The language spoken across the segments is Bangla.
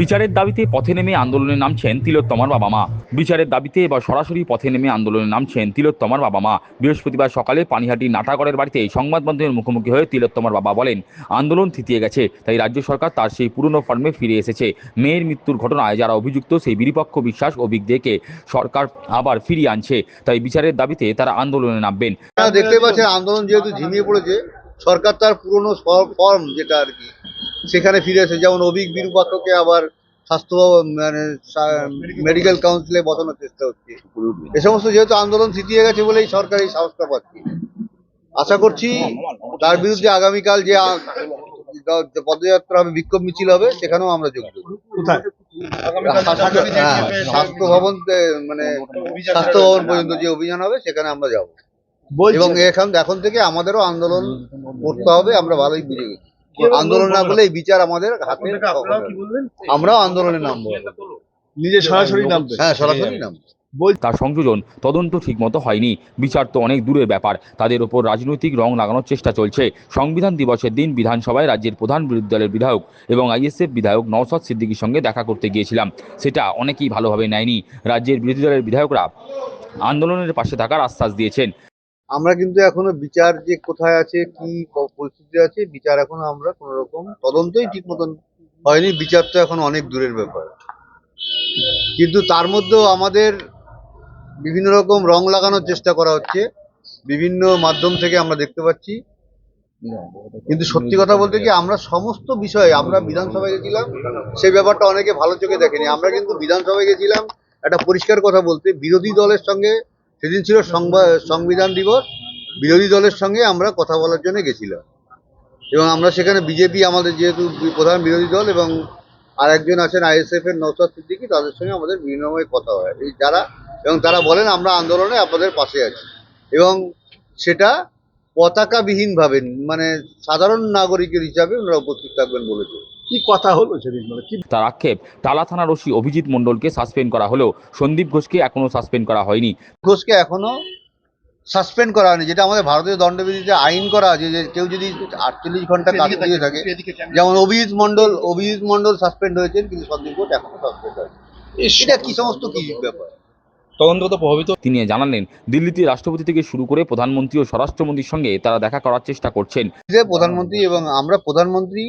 বিচারের দাবিতে পথে নেমে আন্দোলনে নামছেন তিলোত্তমার বাবা মা। বিচারের দাবিতে এবার সরাসরি পথে নেমে আন্দোলনে নামছেন তিলোত্তমার বাবা মা। বৃহস্পতিবার সকালে পানিহাটি নাটাগড়ের বাড়িতে সংবাদ মাধ্যমের মুখোমুখি হয়ে তিলোত্তমার বাবা বলেন, আন্দোলন থিতিয়ে গেছে, তাই রাজ্য সরকার তার সেই পুরনো ফর্মে ফিরে এসেছে। মেয়ের মৃত্যুর ঘটনায় যারা অভিযুক্ত, সেই বিরিপক্ষ বিশ্বাস ও বিগদেকে সরকার আবার ফিরিয়ে আনছে। তাই বিচারের দাবিতে তারা আন্দোলনে নামবেন। দেখতে পাচ্ছেন, আন্দোলন যেহেতু ঝিমিয়ে পড়েছে সরকার তার পুরনো ফর্ম যেটা আর কি সেখানে ফিরে এসে যেমন অভিক বিরূপাক্ষকে আবার স্বাস্থ্য মানে মেডিকেল কাউন্সিলে বসানোর চেষ্টা হচ্ছে। এ সমস্ত যেহেতু আন্দোলন থিতিয়ে গেছে বলেই সরকার এই সাহসটা পাচ্ছে। আশা করছি তার বিরুদ্ধে আগামীকাল যে পদযাত্রা হবে বিক্ষোভ মিছিল হবে সেখানেও আমরা যোগ দেবো। স্বাস্থ্য- হ্যাঁ, ভবন মানে স্বাস্থ্য ভবন পর্যন্ত যে অভিযান হবে সেখানে আমরা যাব। এবং এখন এখন থেকে আমাদেরও আন্দোলন করতে হবে আমরা ভালোই বুঝে গেছি। আন্দোলন না করলে এই বিচার আমাদের হাতে আমরাও আন্দোলনে নামবো। নিজে সরাসরি নামবে। হ্যাঁ সরাসরি নামবো। তার সংযোজন তদন্ত ঠিকমতো হয়নি। বিচার তো অনেক দূরের ব্যাপার। তাদের ওপর রাজনৈতিক রং লাগানোর চেষ্টা চলছে। সংবিধান দিবসের দিন বিধানসভায় রাজ্যের প্রধান বিরোধী দলের বিধায়ক এবং আইএসএফ বিধায়ক নওশাদ সিদ্দিকীর সঙ্গে দেখা করতে গিয়েছিলাম। সেটা অনেকেই ভালোভাবে নেয়নি। রাজ্যের বিরোধী দলের বিধায়করা আন্দোলনের পাশে থাকার আশ্বাস দিয়েছেন। আমরা কিন্তু এখনও বিচার যে কোথায় আছে, কি পরিস্থিতি আছে, বিচার এখনও আমরা কোন রকম তদন্তই ঠিক মতন হয়নি। বিচার তো এখন অনেক দূরের ব্যাপার। কিন্তু তার মধ্যেও আমাদের বিভিন্ন রকম রং লাগানোর চেষ্টা করা হচ্ছে। বিভিন্ন মাধ্যম থেকে আমরা দেখতে পাচ্ছি। কিন্তু সত্যি কথা বলতে কি, আমরা সমস্ত বিষয়ে, আমরা বিধানসভায় গেছিলাম সেই ব্যাপারটা অনেকে ভালো চোখে দেখেনি। আমরা কিন্তু বিধানসভায় গেছিলাম, একটা পরিষ্কার কথা বলতে, বিরোধী দলের সঙ্গে সেদিন ছিল সংবা- সংবিধান দিবস। বিরোধী দলের সঙ্গে আমরা কথা বলার জন্য গেছিলাম। এবং আমরা সেখানে বিজেপি, আমাদের যেহেতু প্রধান বিরোধী দল এবং আর একজন আছেন আইএসএফ এর নৌসাদ সিদ্দিকি, তাদের সঙ্গে আমাদের বিনিময় কথা হয়। এই যারা, এবং তারা বলেন, আমরা আন্দোলনে আপনাদের পাশে আছি। এবং সেটা পতাকাবিহীন ভাবে মানে সাধারণ নাগরিকের হিসাবে ওনারা উপস্থিত থাকবেন বলেছে। কি কথা হলো সেদিন? মানে কি তার আক্ষেপ টালা থানার ওসি অভিজিৎ মণ্ডলকে সাসপেন্ড করা হলেও সন্দীপ ঘোষকে এখনও সাসপেন্ড করা হয়নি। ঘোষকে এখনও সাসপেন্ড করা হয়নি যেটা আমাদের ভারতীয় দণ্ডবিধিতে আইন করা আছে যে কেউ যদি আটচল্লিশ ঘণ্টা কাজ দিয়ে থাকে। যেমন অভিজিৎ মন্ডল অভিজিৎ মন্ডল সাসপেন্ড হয়েছেন কিন্তু সন্দীপ ঘোষ এখনও সাসপেন্ড হয়নি। এটা কি সমস্ত কি ব্যাপার? তদন্তগত প্রভাবিত তিনি জানালেন দিল্লিতে রাষ্ট্রপতি থেকে শুরু করে প্রধানমন্ত্রী ও স্বরাষ্ট্রমন্ত্রীর সঙ্গে তারা দেখা করার চেষ্টা করছেন। যে প্রধানমন্ত্রী এবং আমরা প্রধানমন্ত্রী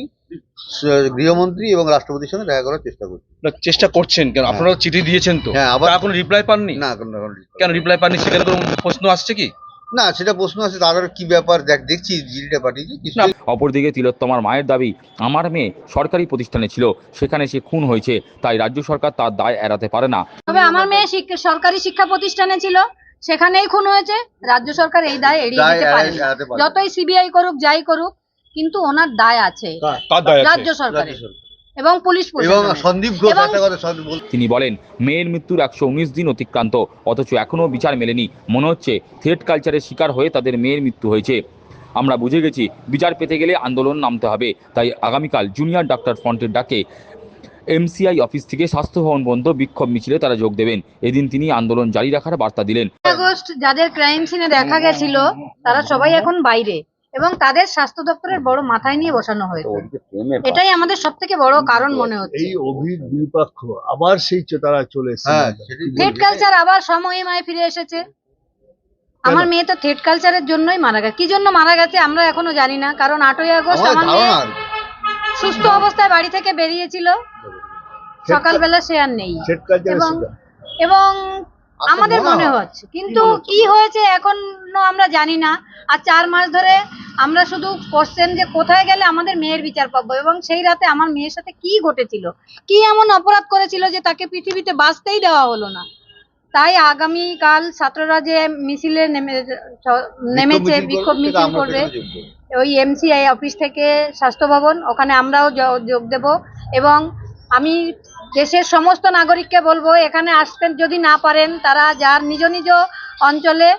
গৃহমন্ত্রী এবং রাষ্ট্রপতির সঙ্গে দেখা করার চেষ্টা করছি। চেষ্টা করছেন কেন? আপনারা চিঠি দিয়েছেন তো? হ্যাঁ আবার কোনো রিপ্লাই পাননি? না কেন রিপ্লাই পাননি? সেখানে কোনো প্রশ্ন আসছে কি? না সেটা প্রশ্ন আছে তাদের কি ব্যাপার? দেখ দেখছি জিডিটা পাঠিয়েছি কিছু অপরদিকে তিলোত্তমার মায়ের দাবি আমার মেয়ে সরকারি প্রতিষ্ঠানে ছিল সেখানে সে খুন হয়েছে তাই রাজ্য সরকার তার দায় এড়াতে পারে না। তবে আমার মেয়ে সরকারি শিক্ষা প্রতিষ্ঠানে ছিল সেখানেই খুন হয়েছে রাজ্য সরকার এই দায় এড়িয়ে যেতে পারে। যতই সিবিআই করুক যাই করুক কিন্তু ওনার দায় আছে। আছে রাজ্য সরকারের। রাজ্য সরকার। এবং পুলিশ এবং সন্দীপ ঘোষ একটা কথা সন্দীপ তিনি বলেন মেয়ের মৃত্যুর একশো উনিশ দিন অতিক্রান্ত অথচ এখনও বিচার মেলেনি। মনে হচ্ছে থ্রেড কালচারের শিকার হয়ে তাদের মেয়ের মৃত্যু হয়েছে। আমরা বুঝে গেছি বিচার পেতে গেলে আন্দোলন নামতে হবে। তাই আগামীকাল জুনিয়র ডাক্তার ফ্রন্টের ডাকে এমসিআই অফিস থেকে স্বাস্থ্য ভবন পর্যন্ত বিক্ষোভ মিছিলে তারা যোগ দেবেন। এদিন তিনি আন্দোলন জারি রাখার বার্তা দিলেন। আগস্ট যাদের ক্রাইম সিনে দেখা গেছিল তারা সবাই এখন বাইরে। এবং তাদের স্বাস্থ্য দপ্তরের বড় মাথায় নিয়ে বসানো হয়েছে। এটাই আমাদের সব থেকে বড় কারণ মনে হচ্ছে। এই বিপক্ষ আবার সেই তারা চলে এসেছে। হ্যাঁ থ্রেড কালচার আবার ফিরে এসেছে। আমার মেয়ে তো থ্রেড কালচারের জন্যই মারা গেছে। কি জন্য মারা গেছে আমরা এখনও জানি না কারণ আটই আগস্ট আমাদের আমার মেয়ে। সুস্থ অবস্থায় বাড়ি থেকে বেরিয়েছিল। সকালবেলা সে আর নেই। এবং এবং আমাদের মনে হচ্ছে। কিন্তু কি হয়েছে এখনও আমরা জানি না। আর চার মাস ধরে আমরা শুধু কোশ্চেন যে কোথায় গেলে আমাদের মেয়ের বিচার পাবো এবং সেই রাতে আমার মেয়ের সাথে কি ঘটেছিল? কি এমন অপরাধ করেছিল যে তাকে পৃথিবীতে বাঁচতেই দেওয়া হলো না? তাই আগামী কাল ছাত্ররা যে মিছিলে নেমে নেমেছে বিক্ষোভ মিছিল করবে। ওই এমসিআই অফিস থেকে স্বাস্থ্য ভবন ওখানে আমরাও যোগ দেব এবং আমি দেশের সমস্ত নাগরিককে বলব এখানে আসতে যদি না পারেন তারা যার নিজ নিজ অঞ্চলে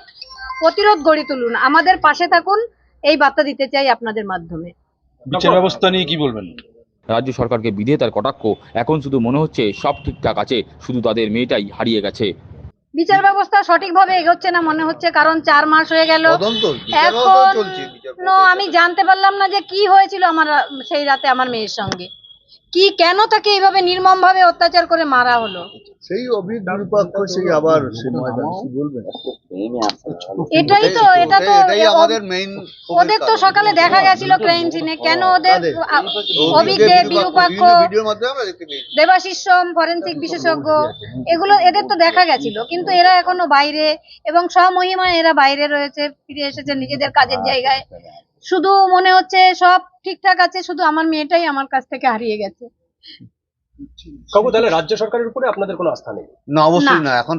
প্রতিরোধ গড়ে তুলুন। আমাদের পাশে থাকুন এই বার্তা দিতে চাই আপনাদের মাধ্যমে। বিচার ব্যবস্থা নিয়ে কি বলবেন? রাজ্য সরকারকে বিধে তার কটাক্ষ এখন শুধু মনে হচ্ছে সব ঠিকঠাক আছে শুধু তাদের মেয়েটাই হারিয়ে গেছে। বিচার ব্যবস্থা সঠিকভাবে এগোচ্ছে না মনে হচ্ছে কারণ চার মাস হয়ে গেল। এখনও আমি জানতে পারলাম না যে কি হয়েছিল আমার সেই রাতে আমার মেয়ের সঙ্গে। কি কেন তাকে এইভাবে নির্মম ভাবে অত্যাচার করে মারা হলো? সেই সেই আবার বলবেন এটাই তো এটা তো আমাদের মেইন ওদের তো সকালে দেখা গেছিল ক্রাইম সিনে কেন ওদের অভিজ্ঞ বিরূপাক্ষ দেবাশিস সোম ফরেন্সিক বিশেষজ্ঞ এগুলো এদের তো দেখা গেছিল। কিন্তু এরা এখনও বাইরে এবং স্বমহিমায় এরা বাইরে রয়েছে ফিরে এসেছে নিজেদের কাজের জায়গায়। শুধু মনে হচ্ছে সব ঠিকঠাক আছে শুধু আমার মেয়েটাই আমার কাছ থেকে হারিয়ে গেছে কাকু তাহলে রাজ্য সরকারের উপরে আপনাদের কোনো আস্থা নেই না অবশ্যই না। না এখন